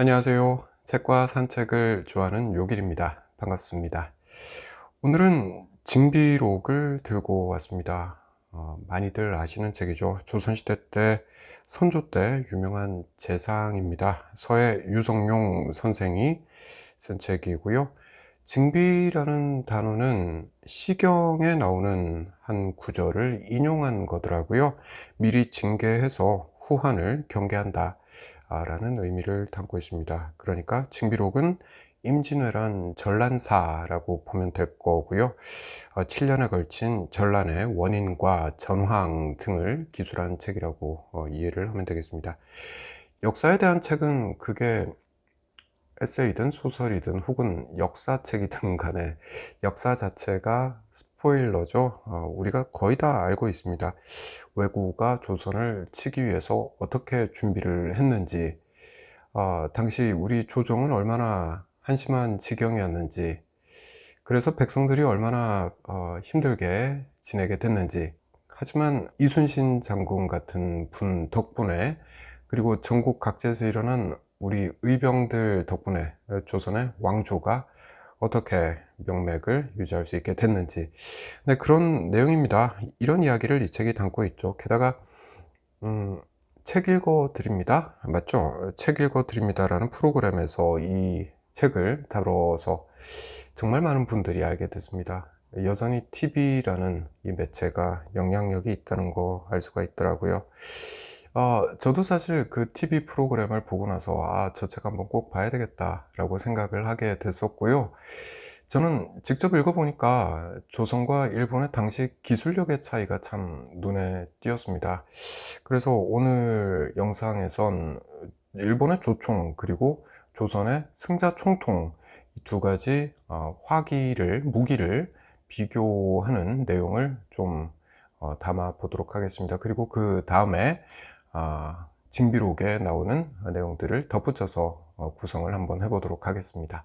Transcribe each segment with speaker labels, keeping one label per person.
Speaker 1: 안녕하세요. 책과 산책을 좋아하는 요길입니다. 반갑습니다. 오늘은 징비록을 들고 왔습니다. 어, 많이들 아시는 책이죠. 조선시대 때 선조 때 유명한 재상입니다. 서해 유성룡 선생이 쓴 책이고요. 징비라는 단어는 시경에 나오는 한 구절을 인용한 거더라고요. 미리 징계해서 후한을 경계한다. 라는 의미를 담고 있습니다. 그러니까 징비록은 임진왜란 전란사라고 보면 될 거고요. 7년에 걸친 전란의 원인과 전황 등을 기술한 책이라고 어, 이해를 하면 되겠습니다. 역사에 대한 책은 그게 에세이든 소설이든 혹은 역사책이든 간에 역사 자체가 스포일러죠. 어, 우리가 거의 다 알고 있습니다. 왜구가 조선을 치기 위해서 어떻게 준비를 했는지, 어, 당시 우리 조정은 얼마나 한심한 지경이었는지, 그래서 백성들이 얼마나 어, 힘들게 지내게 됐는지, 하지만 이순신 장군 같은 분 덕분에 그리고 전국 각지에서 일어난 우리 의병들 덕분에 조선의 왕조가 어떻게 명맥을 유지할 수 있게 됐는지 네, 그런 내용입니다. 이런 이야기를 이 책이 담고 있죠. 게다가 음, 책 읽어 드립니다. 맞죠? 책 읽어 드립니다라는 프로그램에서 이 책을 다뤄서 정말 많은 분들이 알게 됐습니다. 여전히 TV라는 이 매체가 영향력이 있다는 거 알 수가 있더라고요. 어, 저도 사실 그 TV 프로그램을 보고 나서 아, 저 책 한번 꼭 봐야 되겠다라고 생각을 하게 됐었고요. 저는 직접 읽어보니까 조선과 일본의 당시 기술력의 차이가 참 눈에 띄었습니다. 그래서 오늘 영상에선 일본의 조총 그리고 조선의 승자 총통 이 두 가지 어, 화기를 무기를 비교하는 내용을 좀 어, 담아 보도록 하겠습니다. 그리고 그 다음에 아, 징비록에 나오는 내용들을 덧붙여서 어, 구성을 한번 해보도록 하겠습니다.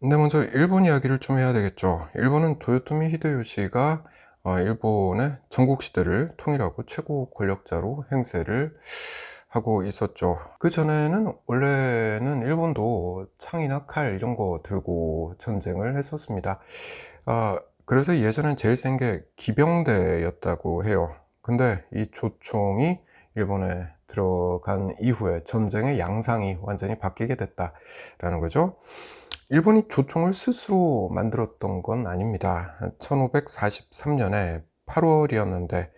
Speaker 1: 근데 먼저 일본 이야기를 좀 해야 되겠죠. 일본은 도요토미 히데요시가 어, 일본의 전국 시대를 통일하고 최고 권력자로 행세를 하고 있었죠. 그 전에는 원래는 일본도 창이나 칼 이런 거 들고 전쟁을 했었습니다. 아, 그래서 예전엔 제일 센 게 기병대였다고 해요. 근데 이 조총이 일본에 들어간 이후에 전쟁의 양상이 완전히 바뀌게 됐다라는 거죠. 일본이 조총을 스스로 만들었던 건 아닙니다. 1543년에 8월이었는데 아,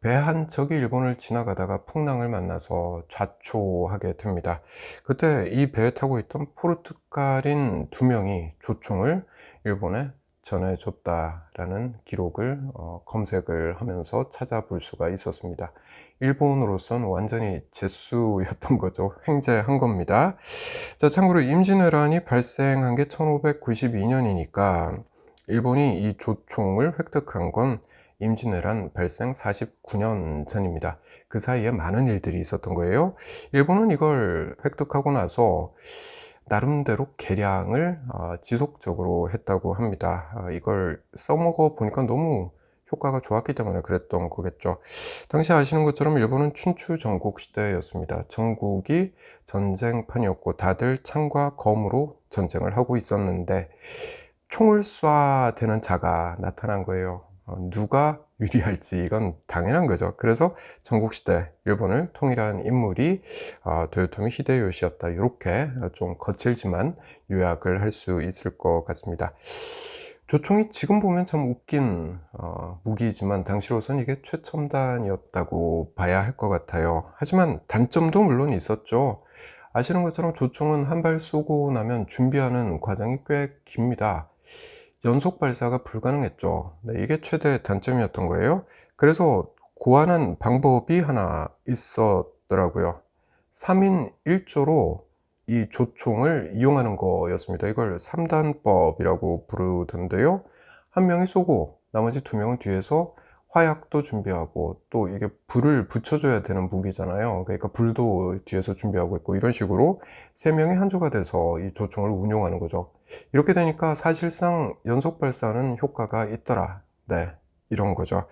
Speaker 1: 배한 척이 일본을 지나가다가 풍랑을 만나서 좌초하게 됩니다. 그때 이 배에 타고 있던 포르투갈인 두 명이 조총을 일본에 전해줬다라는 기록을 어, 검색을 하면서 찾아볼 수가 있었습니다. 일본으로선 완전히 재수였던 거죠. 횡재한 겁니다. 자, 참고로 임진왜란이 발생한 게 1592년이니까 일본이 이 조총을 획득한 건 임진왜란 발생 49년 전입니다. 그 사이에 많은 일들이 있었던 거예요. 일본은 이걸 획득하고 나서 나름대로 개량을 어, 지속적으로 했다고 합니다. 어, 이걸 써먹어 보니까 너무 효과가 좋았기 때문에 그랬던 거겠죠. 당시 아시는 것처럼 일본은 춘추 전국 시대였습니다. 전국이 전쟁판이었고 다들 창과 검으로 전쟁을 하고 있었는데 총을 쏴대는 자가 나타난 거예요. 어, 누가 유리할지 이건 당연한 거죠. 그래서 전국시대 일본을 통일한 인물이 어, 도요토미 히데요시였다. 이렇게 좀 거칠지만 요약을 할 수 있을 것 같습니다. 조총이 지금 보면 참 웃긴 어, 무기지만 당시로선 이게 최첨단이었다고 봐야 할 것 같아요. 하지만 단점도 물론 있었죠. 아시는 것처럼 조총은 한 발 쏘고 나면 준비하는 과정이 꽤 깁니다. 연속 발사가 불가능했죠. 네, 이게 최대 단점이었던 거예요. 그래서 고안한 방법이 하나 있었더라고요. 3인 1조로 이 조총을 이용하는 거였습니다. 이걸 3단법이라고 부르던데요. 한 명이 쏘고 나머지 두 명은 뒤에서 화약도 준비하고 또 이게 불을 붙여줘야 되는 무기잖아요. 그러니까 불도 뒤에서 준비하고 있고 이런 식으로 세 명이 한 조가 돼서 이 조총을 운용하는 거죠. 이렇게 되니까 사실상 연속 발사는 효과가 있더라. 네. 이런 거죠.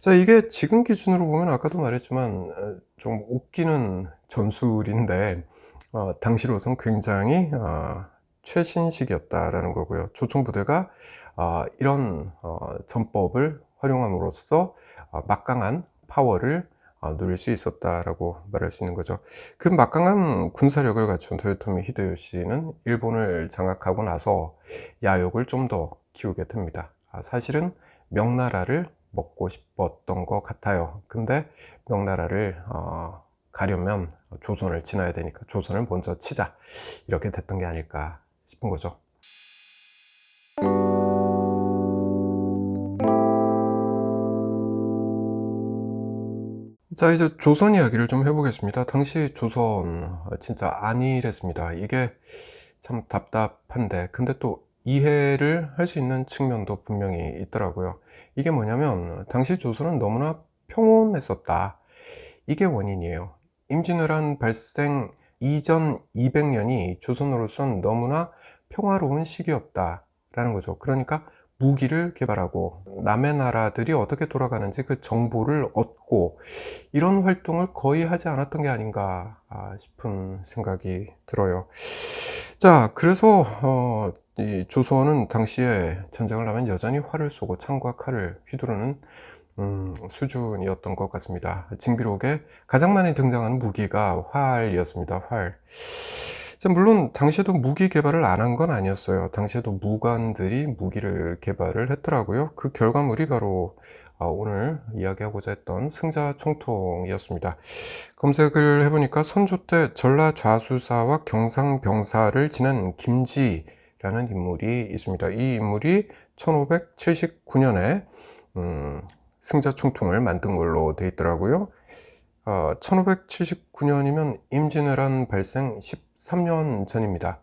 Speaker 1: 자, 이게 지금 기준으로 보면 아까도 말했지만 어, 좀 웃기는 전술인데 어, 당시로선 굉장히 어, 최신식이었다라는 거고요. 조총부대가 어, 이런 어, 전법을 활용함으로써 어, 막강한 파워를 어, 누릴 수 있었다라고 말할 수 있는 거죠. 그 막강한 군사력을 갖춘 도요토미 히데요시는 일본을 장악하고 나서 야욕을 좀 더 키우게 됩니다. 아, 사실은 명나라를 먹고 싶었던 것 같아요. 근데 명나라를 어, 가려면 조선을 지나야 되니까 조선을 먼저 치자 이렇게 됐던 게 아닐까 싶은 거죠. 자, 이제 조선 이야기를 좀 해보겠습니다. 당시 조선 진짜 안일했습니다. 이게 참 답답한데, 근데 또 이해를 할 수 있는 측면도 분명히 있더라고요. 이게 뭐냐면, 당시 조선은 너무나 평온했었다. 이게 원인이에요. 임진왜란 발생 이전 200년이 조선으로선 너무나 평화로운 시기였다 라는 거죠. 그러니까 무기를 개발하고 남의 나라들이 어떻게 돌아가는지 그 정보를 얻고 이런 활동을 거의 하지 않았던 게 아닌가 아, 싶은 생각이 들어요. 자, 그래서 어, 이 조선은 당시에 전쟁을 하면 여전히 활을 쏘고 창과 칼을 휘두르는 음, 수준이었던 것 같습니다. 징비록에 가장 많이 등장하는 무기가 활이었습니다. 활. 자, 물론 당시에도 무기 개발을 안 한 건 아니었어요. 당시에도 무관들이 무기를 개발을 했더라고요. 그 결과물이 바로 아, 오늘 이야기하고자 했던 승자 총통이었습니다. 검색을 해보니까 선조 때 전라 좌수사와 경상병사를 지낸 김지라는 인물이 있습니다. 이 인물이 1579년에 음, 승자 총통을 만든 걸로 돼 있더라고요. 어, 1579년이면 임진왜란 발생 13년 전입니다.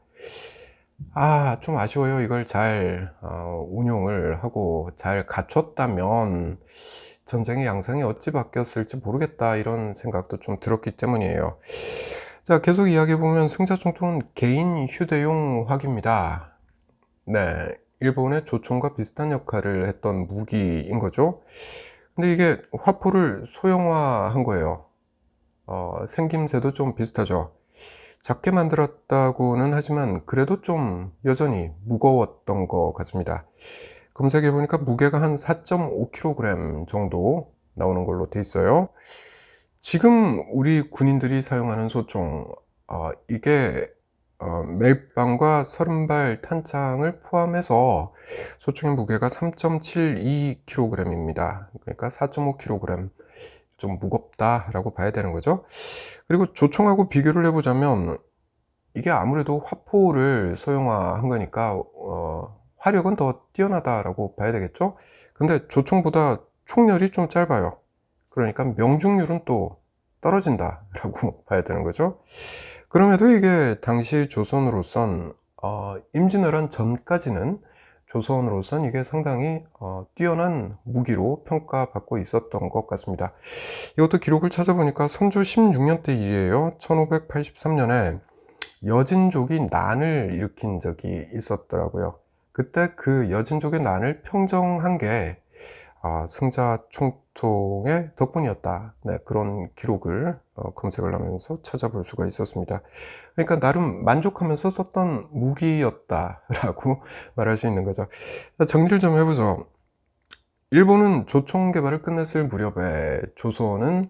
Speaker 1: 아, 좀 아쉬워요. 이걸 잘 어, 운용을 하고 잘 갖췄다면 전쟁의 양상이 어찌 바뀌었을지 모르겠다 이런 생각도 좀 들었기 때문이에요. 자, 계속 이야기해 보면 승자 총통은 개인 휴대용 화기입니다. 네, 일본의 조총과 비슷한 역할을 했던 무기인 거죠. 근데 이게 화포를 소형화한 거예요. 어, 생김새도 좀 비슷하죠. 작게 만들었다고는 하지만 그래도 좀 여전히 무거웠던 것 같습니다. 검색해 보니까 무게가 한 4.5kg 정도 나오는 걸로 돼 있어요. 지금 우리 군인들이 사용하는 소총, 어, 이게 어, 멜빵과 서른발 탄창을 포함해서 소총의 무게가 3.72kg입니다. 그러니까 4.5kg. 좀 무겁다라고 봐야 되는 거죠. 그리고 조총하고 비교를 해보자면 이게 아무래도 화포를 소형화한 거니까 어, 화력은 더 뛰어나다라고 봐야 되겠죠. 근데 조총보다 총열이 좀 짧아요. 그러니까 명중률은 또 떨어진다라고 봐야 되는 거죠. 그럼에도 이게 당시 조선으로선 어, 임진왜란 전까지는 조선으로선 이게 상당히 어, 뛰어난 무기로 평가받고 있었던 것 같습니다. 이것도 기록을 찾아보니까 선조 16년 때 일이에요. 1583년에 여진족이 난을 일으킨 적이 있었더라고요. 그때 그 여진족의 난을 평정한 게 아, 승자 총 통의 덕분이었다. 네, 그런 기록을 어, 검색을 하면서 찾아볼 수가 있었습니다. 그러니까 나름 만족하면서 썼던 무기였다라고 말할 수 있는 거죠. 자, 정리를 좀 해보죠. 일본은 조총 개발을 끝냈을 무렵에 조선은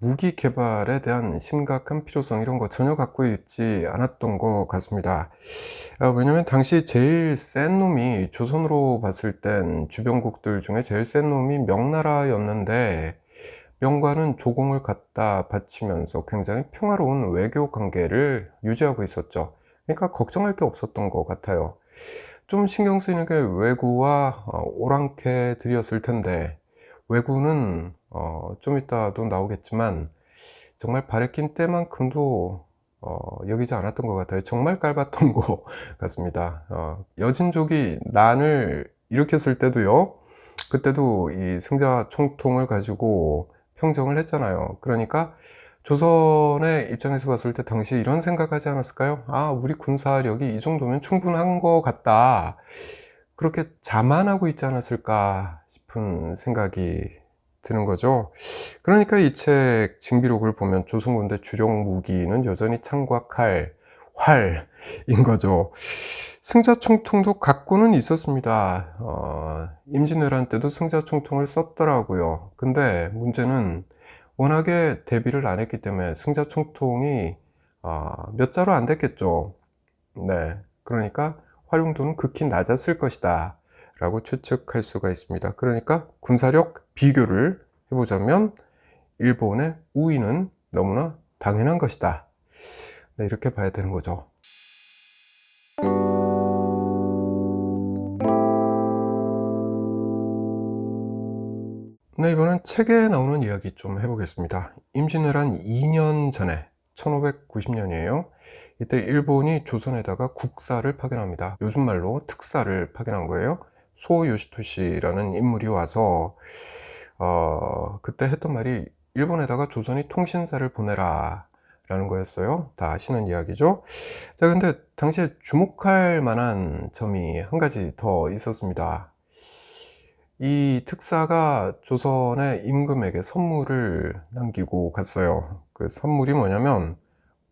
Speaker 1: 무기 개발에 대한 심각한 필요성 이런 거 전혀 갖고 있지 않았던 것 같습니다. 아, 왜냐면 당시 제일 센 놈이 조선으로 봤을 땐 주변국들 중에 제일 센 놈이 명나라였는데 명과는 조공을 갖다 바치면서 굉장히 평화로운 외교 관계를 유지하고 있었죠. 그러니까 걱정할 게 없었던 것 같아요. 좀 신경 쓰이는 게 외구와 어, 오랑캐들이었을 텐데 외구는 어, 좀 이따도 나오겠지만 정말 바래낀 때만큼도 어, 여기지 않았던 것 같아요. 정말 깔봤던 것 같습니다. 어, 여진족이 난을 일으켰을 때도요. 그때도 이 승자 총통을 가지고 평정을 했잖아요. 그러니까 조선의 입장에서 봤을 때 당시 이런 생각하지 않았을까요? 아, 우리 군사력이 이 정도면 충분한 것 같다. 그렇게 자만하고 있지 않았을까 싶은 생각이 드는 거죠. 그러니까 이 책 징비록을 보면 조선군대 주력 무기는 여전히 칼, 활인 거죠. 승자 총통도 갖고는 있었습니다. 어, 임진왜란 때도 승자 총통을 썼더라고요. 근데 문제는 워낙에 대비를 안 했기 때문에 승자 총통이 어, 몇 자로 안 됐겠죠. 네. 그러니까 활용도는 극히 낮았을 것이다. 라고 추측할 수가 있습니다. 그러니까 군사력 비교를 해보자면 일본의 우위는 너무나 당연한 것이다. 네, 이렇게 봐야 되는 거죠. 네, 이번엔 책에 나오는 이야기 좀 해보겠습니다. 임진왜란 2년 전에 1590년이에요. 이때 일본이 조선에다가 국사를 파견합니다. 요즘 말로 특사를 파견한 거예요. 소요시토시라는 인물이 와서 어, 그때 했던 말이 일본에다가 조선이 통신사를 보내라 라는 거였어요. 다 아시는 이야기죠. 자, 근데 당시에 주목할 만한 점이 한 가지 더 있었습니다. 이 특사가 조선의 임금에게 선물을 남기고 갔어요. 그 선물이 뭐냐면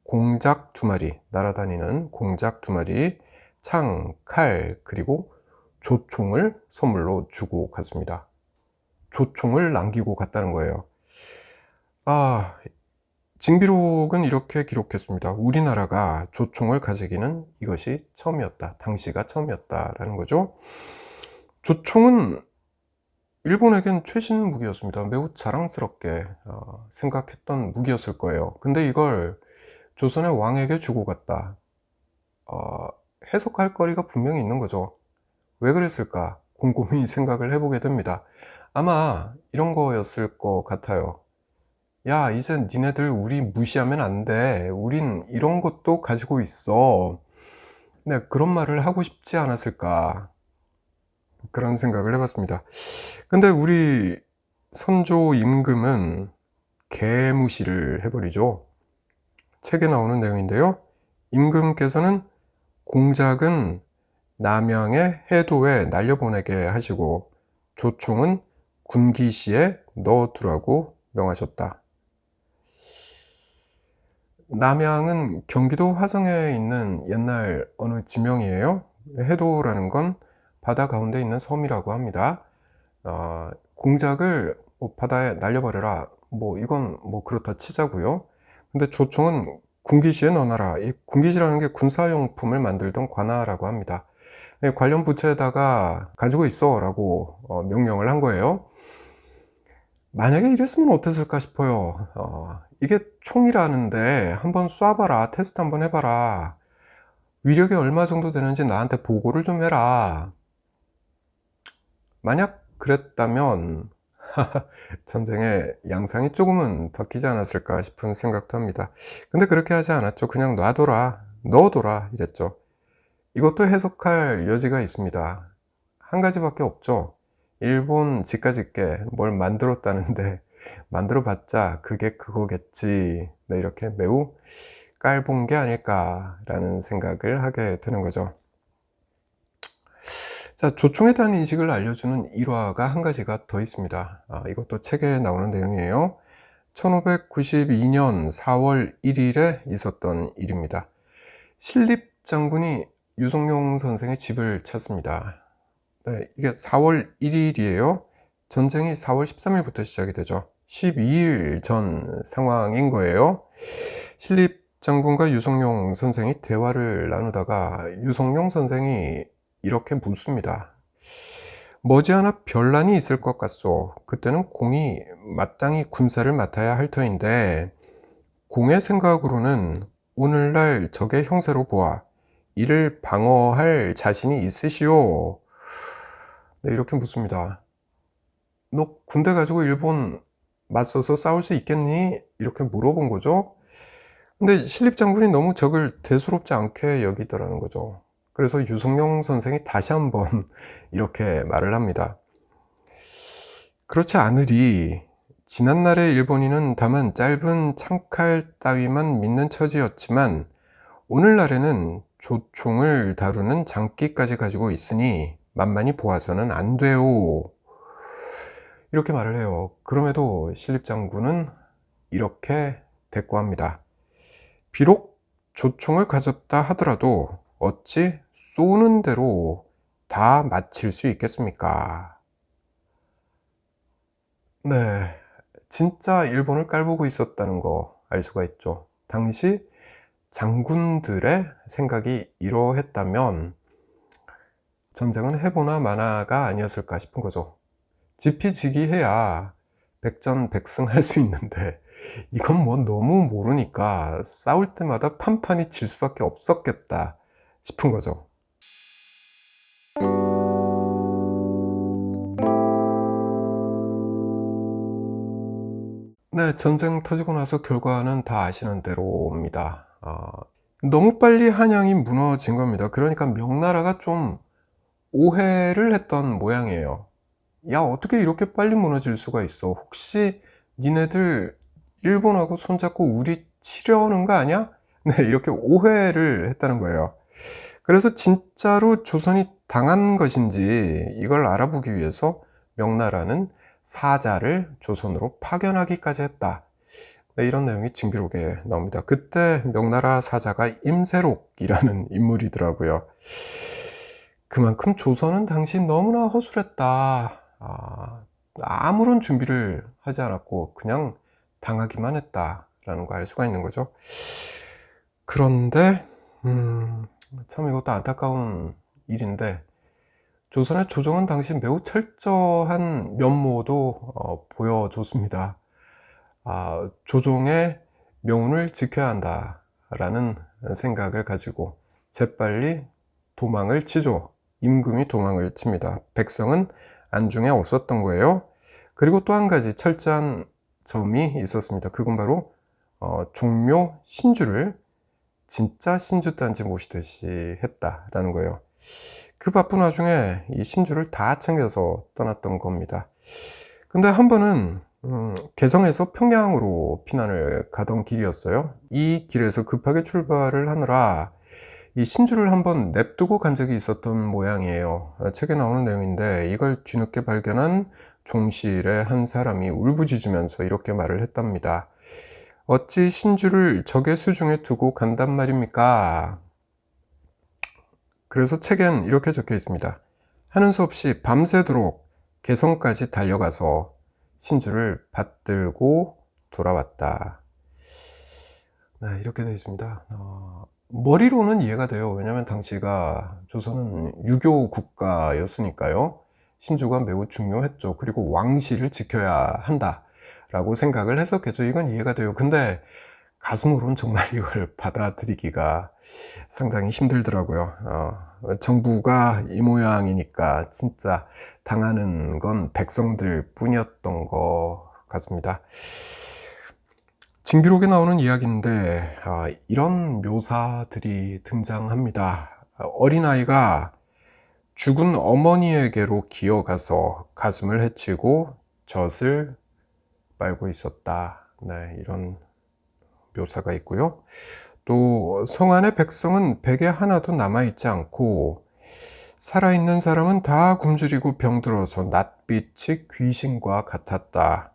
Speaker 1: 공작 두 마리, 날아다니는 공작 두 마리, 창, 칼, 그리고 조총을 선물로 주고 갔습니다. 조총을 남기고 갔다는 거예요. 아, 징비록은 이렇게 기록했습니다. 우리나라가 조총을 가지기는 이것이 처음이었다. 당시가 처음이었다라는 거죠. 조총은 일본에겐 최신 무기였습니다. 매우 자랑스럽게 어, 생각했던 무기였을 거예요. 근데 이걸 조선의 왕에게 주고 갔다. 어, 해석할 거리가 분명히 있는 거죠. 왜 그랬을까? 곰곰이 생각을 해보게 됩니다. 아마 이런 거였을 것 같아요. 야, 이제 니네들 우리 무시하면 안 돼. 우린 이런 것도 가지고 있어. 네, 그런 말을 하고 싶지 않았을까. 그런 생각을 해봤습니다. 근데 우리 선조 임금은 개무시를 해버리죠. 책에 나오는 내용인데요. 임금께서는 공작은 남양의 해도에 날려보내게 하시고 조총은 군기시에 넣어두라고 명하셨다. 남양은 경기도 화성에 있는 옛날 어느 지명이에요. 해도라는 건 바다 가운데 있는 섬이라고 합니다. 어, 공작을 뭐 바다에 날려버려라. 뭐 이건 뭐 그렇다 치자고요. 근데 조총은 군기시에 넣어놔라. 이 군기시라는 게 군사용품을 만들던 관아라고 합니다. 네, 관련 부처에다가 가지고 있어 라고 어, 명령을 한 거예요. 만약에 이랬으면 어땠을까 싶어요. 어, 이게 총이라는데 한번 쏴봐라. 테스트 한번 해봐라. 위력이 얼마 정도 되는지 나한테 보고를 좀 해라. 만약 그랬다면 전쟁의 양상이 조금은 바뀌지 않았을까 싶은 생각도 합니다. 근데 그렇게 하지 않았죠. 그냥 놔둬라, 넣어둬라 이랬죠. 이것도 해석할 여지가 있습니다. 한 가지밖에 없죠. 일본 집가짓게 뭘 만들었다는데 만들어 봤자 그게 그거겠지. 네, 이렇게 매우 깔본 게 아닐까라는 생각을 하게 되는 거죠. 자, 조총에 대한 인식을 알려주는 일화가 한 가지가 더 있습니다. 아, 이것도 책에 나오는 내용이에요. 1592년 4월 1일에 있었던 일입니다. 신립 장군이 유성룡 선생의 집을 찾습니다. 네, 이게 4월 1일이에요. 전쟁이 4월 13일부터 시작이 되죠. 12일 전 상황인 거예요. 신립 장군과 유성룡 선생이 대화를 나누다가 유성룡 선생이 이렇게 묻습니다. 머지않아 변란이 있을 것 같소. 그때는 공이 마땅히 군사를 맡아야 할 터인데 공의 생각으로는 오늘날 적의 형세로 보아 이를 방어할 자신이 있으시오? 네, 이렇게 묻습니다. 너 군대 가지고 일본 맞서서 싸울 수 있겠니? 이렇게 물어본 거죠. 근데 신립 장군이 너무 적을 대수롭지 않게 여기더라는 거죠. 그래서 유승용 선생이 다시 한번 이렇게 말을 합니다. 그렇지 않으리 지난날의 일본인은 다만 짧은 창칼 따위만 믿는 처지였지만 오늘날에는 조총을 다루는 장기까지 가지고 있으니 만만히 보아서는 안 돼요. 이렇게 말을 해요. 그럼에도 신립장군은 이렇게 대꾸합니다. 비록 조총을 가졌다 하더라도 어찌 쏘는 대로 다 마칠 수 있겠습니까? 네, 진짜 일본을 깔보고 있었다는 거 알 수가 있죠. 당시 장군들의 생각이 이러했다면 전쟁은 해보나 마나가 아니었을까 싶은 거죠. 지피지기해야 백전백승할 수 있는데 이건 뭐 너무 모르니까 싸울 때마다 판판이 질 수밖에 없었겠다 싶은 거죠. 네, 전쟁 터지고 나서 결과는 다 아시는 대로입니다. 아, 너무 빨리 한양이 무너진 겁니다. 그러니까 명나라가 좀 오해를 했던 모양이에요. 야, 어떻게 이렇게 빨리 무너질 수가 있어? 혹시 니네들 일본하고 손잡고 우리 치려는 거 아니야? 네, 이렇게 오해를 했다는 거예요. 그래서 진짜로 조선이 당한 것인지 이걸 알아보기 위해서 명나라는 사자를 조선으로 파견하기까지 했다. 네, 이런 내용이 징비록에 나옵니다. 그때 명나라 사자가 임세록이라는 인물이더라고요. 그만큼 조선은 당시 너무나 허술했다. 아, 아무런 준비를 하지 않았고 그냥 당하기만 했다라는 거알 수가 있는 거죠. 그런데 음, 참 이것도 안타까운 일인데 조선의 조정은 당시 매우 철저한 면모도 어, 보여줬습니다. 아, 조종의 명운을 지켜야 한다라는 생각을 가지고 재빨리 도망을 치죠. 임금이 도망을 칩니다. 백성은 안중에 없었던 거예요. 그리고 또 한 가지 철저한 점이 있었습니다. 그건 바로 어, 종묘 신주를 진짜 신주단지 모시듯이 했다라는 거예요. 그 바쁜 와중에 이 신주를 다 챙겨서 떠났던 겁니다. 근데 한 번은 음, 개성에서 평양으로 피난을 가던 길이었어요. 이 길에서 급하게 출발을 하느라 이 신주를 한번 냅두고 간 적이 있었던 모양이에요. 책에 나오는 내용인데 이걸 뒤늦게 발견한 종실의 한 사람이 울부짖으면서 이렇게 말을 했답니다. 어찌 신주를 적의 수중에 두고 간단 말입니까? 그래서 책엔 이렇게 적혀 있습니다. 하는 수 없이 밤새도록 개성까지 달려가서 신주를 받들고 돌아왔다. 네, 이렇게 되어 있습니다. 어, 머리로는 이해가 돼요. 왜냐하면 당시가 조선은 유교 국가였으니까요. 신주가 매우 중요했죠. 그리고 왕실을 지켜야 한다라고 생각을 했었겠죠. 이건 이해가 돼요. 근데 가슴으로는 정말 이걸 받아들이기가 상당히 힘들더라고요. 어, 정부가 이 모양이니까 진짜 당하는 건 백성들 뿐이었던 것 같습니다. 징비록에 나오는 이야기인데 아, 이런 묘사들이 등장합니다. 어린아이가 죽은 어머니에게로 기어가서 가슴을 헤치고 젖을 빨고 있었다. 네, 이런 묘사가 있고요. 또 성안의 백성은 베개 하나도 남아있지 않고 살아있는 사람은 다 굶주리고 병들어서 낯빛이 귀신과 같았다.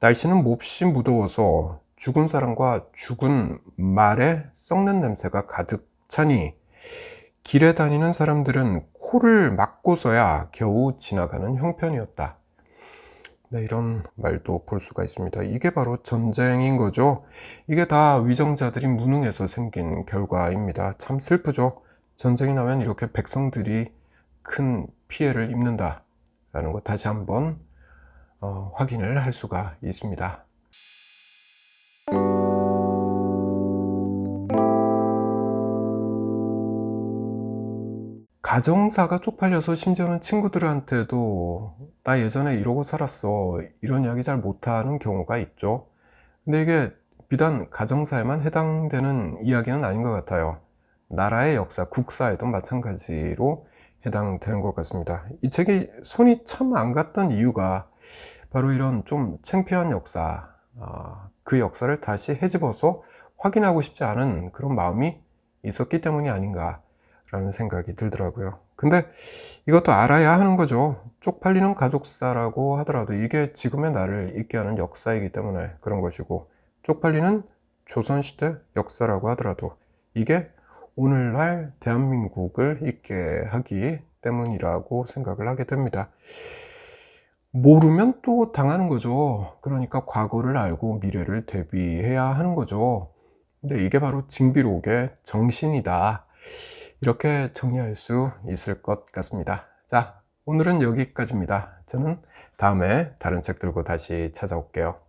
Speaker 1: 날씨는 몹시 무더워서 죽은 사람과 죽은 말에 썩는 냄새가 가득 차니 길에 다니는 사람들은 코를 막고서야 겨우 지나가는 형편이었다. 네, 이런 말도 볼 수가 있습니다. 이게 바로 전쟁인 거죠. 이게 다 위정자들이 무능해서 생긴 결과입니다. 참 슬프죠. 전쟁이 나면 이렇게 백성들이 큰 피해를 입는다라는 거 다시 한번 어, 확인을 할 수가 있습니다. 가정사가 쪽팔려서 심지어는 친구들한테도 나 예전에 이러고 살았어 이런 이야기 잘 못하는 경우가 있죠. 근데 이게 비단 가정사에만 해당되는 이야기는 아닌 것 같아요. 나라의 역사, 국사에도 마찬가지로 해당되는 것 같습니다. 이 책이 손이 참 안 갔던 이유가 바로 이런 좀 창피한 역사 아, 그 역사를 다시 헤집어서 확인하고 싶지 않은 그런 마음이 있었기 때문이 아닌가 라는 생각이 들더라고요. 근데 이것도 알아야 하는 거죠. 쪽팔리는 가족사라고 하더라도 이게 지금의 나를 있게 하는 역사이기 때문에 그런 것이고, 쪽팔리는 조선시대 역사라고 하더라도 이게 오늘날 대한민국을 있게 하기 때문이라고 생각을 하게 됩니다. 모르면 또 당하는 거죠. 그러니까 과거를 알고 미래를 대비해야 하는 거죠. 근데 이게 바로 징비록의 정신이다. 이렇게 정리할 수 있을 것 같습니다. 자, 오늘은 여기까지입니다. 저는 다음에 다른 책 들고 다시 찾아올게요.